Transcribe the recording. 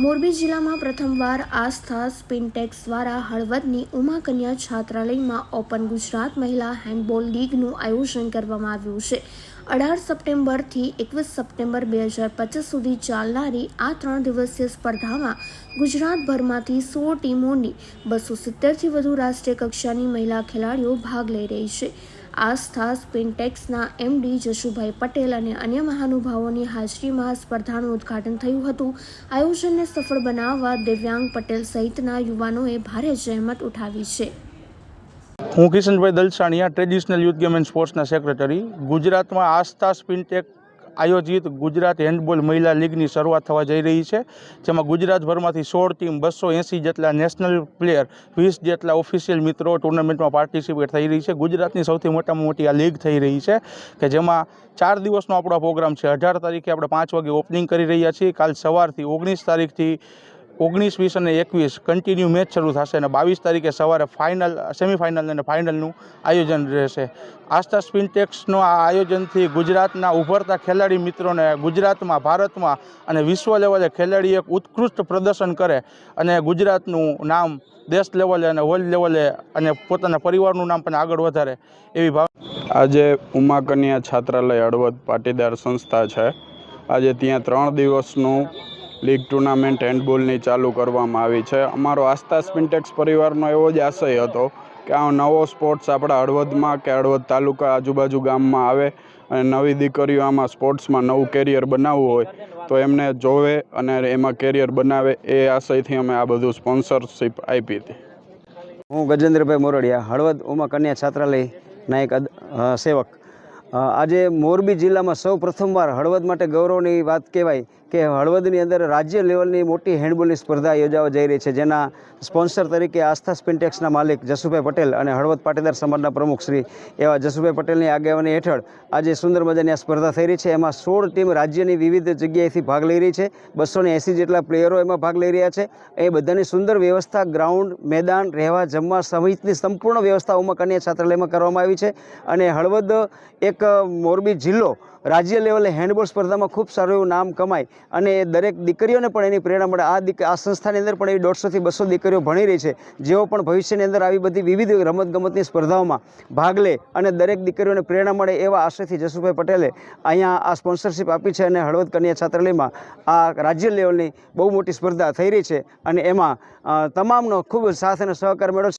મોરબી જિલ્લામાં પ્રથમવાર આસ્થા સ્પિનટેક્સ દ્વારા હળવદની ઉમાકન્યા છાત્રાલયમાં ઓપન ગુજરાત મહિલા હેન્ડબોલ લીગનું આયોજન કરવામાં આવ્યું છે. અઢાર સપ્ટેમ્બરથી એકવીસ સપ્ટેમ્બર બે હજાર પચીસ સુધી ચાલનારી આ ત્રણ દિવસીય સ્પર્ધામાં ગુજરાતભરમાંથી સો ટીમોની બસો સિત્તેરથી વધુ રાષ્ટ્રીય કક્ષાની મહિલા ખેલાડીઓ ભાગ લઈ રહી છે. આસ્થા સ્પિનટેક્સના એમડી જશુભાઈ પટેલ અને અન્ય મહાનુભાવોની હાજરીમાં સ્પર્ધાનું ઉદ્ઘાટન થયું હતું. આયોજનને સફળ બનાવવા દિવ્યાંગ પટેલ સહિતના યુવાનોએ ભારે જહેમત ઉઠાવી છે. હું Kishanbhai Dalsaniya traditional youth game and સ્પોર્ટ્સના secretary ગુજરાતમાં આસ્થા સ્પિનટેક આયોજિત ગુજરાત હેન્ડબોલ મહિલા લીગની શરૂઆત થવા જઈ રહી છે, જેમાં ગુજરાતભરમાંથી સોળ ટીમ બસો એંસી જેટલા નેશનલ પ્લેયર વીસ જેટલા ઓફિશિયલ મિત્રો ટુર્નામેન્ટમાં પાર્ટિસિપેટ થઈ રહી છે. ગુજરાતની સૌથી મોટામાં મોટી આ લીગ થઈ રહી છે, કે જેમાં ચાર દિવસનો આપણો પ્રોગ્રામ છે. અઢાર તારીખે આપણે પાંચ વાગે ઓપનિંગ કરી રહ્યા છીએ. કાલ સવારથી ઓગણીસ તારીખથી ઓગણીસ, વીસ અને એકવીસ કન્ટિન્યુ મેચ શરૂ થશે અને બાવીસ તારીખે સવારે ફાઇનલ સેમિફાઇનલ અને ફાઇનલનું આયોજન રહેશે. આસ્થા સ્પિનટેક્સનો આ આયોજનથી ગુજરાતના ઉભરતા ખેલાડી મિત્રોને ગુજરાતમાં, ભારતમાં અને વિશ્વ લેવલે ખેલાડી એક ઉત્કૃષ્ટ પ્રદર્શન કરે અને ગુજરાતનું નામ દેશ લેવલે અને વર્લ્ડ લેવલે અને પોતાના પરિવારનું નામ પણ આગળ વધારે એવી ભાવ આજે ઉમાકન્યા છાત્રાલય હળવદ પાટીદાર સંસ્થા છે. આજે ત્યાં ત્રણ દિવસનું લીગ ટુર્નામેન્ટ હેન્ડબોલની ચાલુ કરવામાં આવી છે. અમારો આસ્થા સ્પિન્ટેક્સ પરિવારનો એવો જ આશય હતો કે આ નવો સ્પોર્ટ્સ આપણા હળવદમાં કે હળવદ તાલુકા આજુબાજુ ગામમાં આવે અને નવી દીકરીઓ આમાં સ્પોર્ટ્સમાં નવું કેરિયર બનાવવું હોય તો એમને જોવે અને એમાં કેરિયર બનાવે એ આશયથી અમે આ બધું સ્પોન્સરશિપ આપી હતી. હું ગજેન્દ્રભાઈ મોરડિયા, હળવદ ઉમા કન્યા છાત્રાલયના એક સેવક. આજે મોરબી જિલ્લામાં સૌ પ્રથમવાર હળવદ માટે ગૌરવની વાત કહેવાય કે હળવદની અંદર રાજ્ય લેવલની મોટી હેન્ડબોલની સ્પર્ધા યોજાવા જઈ રહી છે, જેના સ્પોન્સર તરીકે આસ્થા સ્પિન્ટેક્સના માલિક જસુભાઈ પટેલ અને હળવદ પાટીદાર સમાજના પ્રમુખ શ્રી એવા જસુભાઈ પટેલની આગેવાની હેઠળ આજે સુંદર મજાની આ સ્પર્ધા થઈ રહી છે. એમાં સોળ ટીમ રાજ્યની વિવિધ જગ્યાએથી ભાગ લઈ રહી છે. બસો ને એંસી જેટલા પ્લેયરો એમાં ભાગ લઈ રહ્યા છે. એ બધાની સુંદર વ્યવસ્થા, ગ્રાઉન્ડ, મેદાન, રહેવા જમવા સહિતની સંપૂર્ણ વ્યવસ્થા ઉમા કન્યા છાત્રાલયમાં કરવામાં આવી છે. અને હળવદ એક મોરબી જિલ્લો રાજ્ય લેવલે હેન્ડબોલ સ્પર્ધામાં ખૂબ સારું એવું નામ કમાય અને દરેક દીકરીઓને પણ એની પ્રેરણા મળે. આ દીક, આ સંસ્થાની અંદર પણ એવી દોઢસોથી બસો દીકરીઓ ભણી રહી છે. જેઓ પણ ભવિષ્યની અંદર આવી બધી વિવિધ રમતગમતની સ્પર્ધાઓમાં ભાગ લે અને દરેક દીકરીઓને પ્રેરણા મળે એવા આશયથી જસુભાઈ પટેલે અહીંયા આ સ્પોન્સરશિપ આપી છે અને હળવદ કન્યા છાત્રાલયમાં આ રાજ્ય લેવલની બહુ મોટી સ્પર્ધા થઈ રહી છે. અને એમાં તમામનો ખૂબ સાથ અને સહકાર મળ્યો છે.